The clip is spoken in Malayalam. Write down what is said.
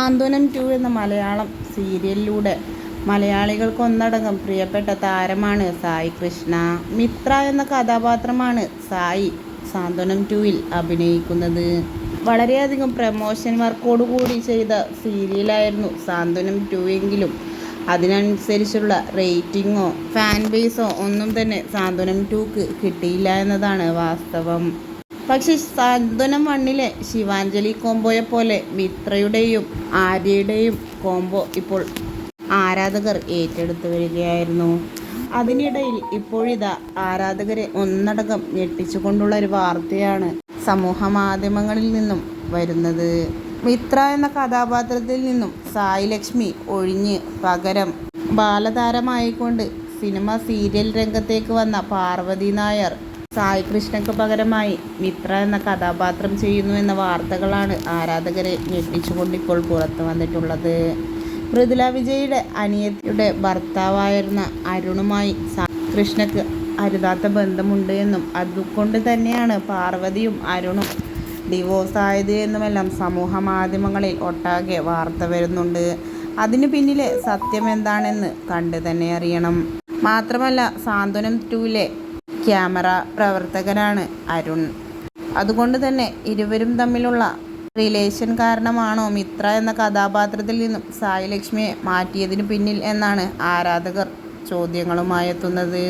സാന്ത്വനം ടു എന്ന മലയാളം സീരിയലിലൂടെ മലയാളികൾക്ക് ഒന്നടങ്കം പ്രിയപ്പെട്ട താരമാണ് സായി കൃഷ്ണ. മിത്ര എന്ന കഥാപാത്രമാണ് സായി സാന്ത്വനം ടുവിൽ അഭിനയിക്കുന്നത്. വളരെയധികം പ്രമോഷൻ വർക്കോടുകൂടി ചെയ്ത സീരിയലായിരുന്നു സാന്ത്വനം ടു എങ്കിലും. അതിനനുസരിച്ചുള്ള റേറ്റിങ്ങോ ഫാൻ ബേസോ ഒന്നും തന്നെ സാന്ത്വനം ടൂക്ക് കിട്ടിയില്ല എന്നതാണ് വാസ്തവം. പക്ഷെ സാന്ത്വനം വണ്ണിലെ ശിവാഞ്ജലി കോംബോയെ പോലെ മിത്രയുടെയും ആര്യയുടെയും കോംബോ ഇപ്പോൾ ആരാധകർ ഏറ്റെടുത്തു വരികയായിരുന്നു. അതിനിടയിൽ ഇപ്പോഴിതാ ആരാധകരെ ഒന്നടങ്കം ഞെട്ടിച്ചുകൊണ്ടുള്ള ഒരു വാർത്തയാണ് സമൂഹ മാധ്യമങ്ങളിൽ നിന്നും വരുന്നത്. മിത്ര എന്ന കഥാപാത്രത്തിൽ നിന്നും സായി ലക്ഷ്മി ഒഴിഞ്ഞ് പകരം ബാലതാരമായിക്കൊണ്ട് സിനിമ സീരിയൽ രംഗത്തേക്ക് വന്ന പാർവതി നായർ സായി കൃഷ്ണയ്ക്ക് പകരമായി മിത്ര എന്ന കഥാപാത്രം ചെയ്യുന്നു എന്ന വാർത്തകളാണ് ആരാധകരെ ഞെട്ടിച്ചുകൊണ്ട് ഇപ്പോൾ പുറത്തു വന്നിട്ടുള്ളത്. മൃദുല വിജയുടെ അനിയത്തിയുടെ ഭർത്താവായിരുന്ന അരുണുമായി സായി കൃഷ്ണയ്ക്ക് അരുതാത്ത ബന്ധമുണ്ട് എന്നും അതുകൊണ്ട് തന്നെയാണ് പാർവതിയും അരുണും ഡിവോഴ്സ് ആയത് എന്നുമെല്ലാം സമൂഹ മാധ്യമങ്ങളിൽ ഒട്ടാകെ വാർത്ത വരുന്നുണ്ട്. അതിനു പിന്നിലെ സത്യം എന്താണെന്ന് കണ്ടു തന്നെ അറിയണം. മാത്രമല്ല സാന്ത്വനം ടൂവിലെ ക്യാമറ പ്രവർത്തകനാണ് അരുൺ. അതുകൊണ്ട് തന്നെ ഇരുവരും തമ്മിലുള്ള റിലേഷൻ കാരണമാണോ മിത്ര എന്ന കഥാപാത്രത്തിൽ നിന്നും സായി ലക്ഷ്മിയെ മാറ്റിയതിനു പിന്നിൽ എന്നാണ് ആരാധകർ ചോദ്യങ്ങളുമായി എത്തുന്നത്.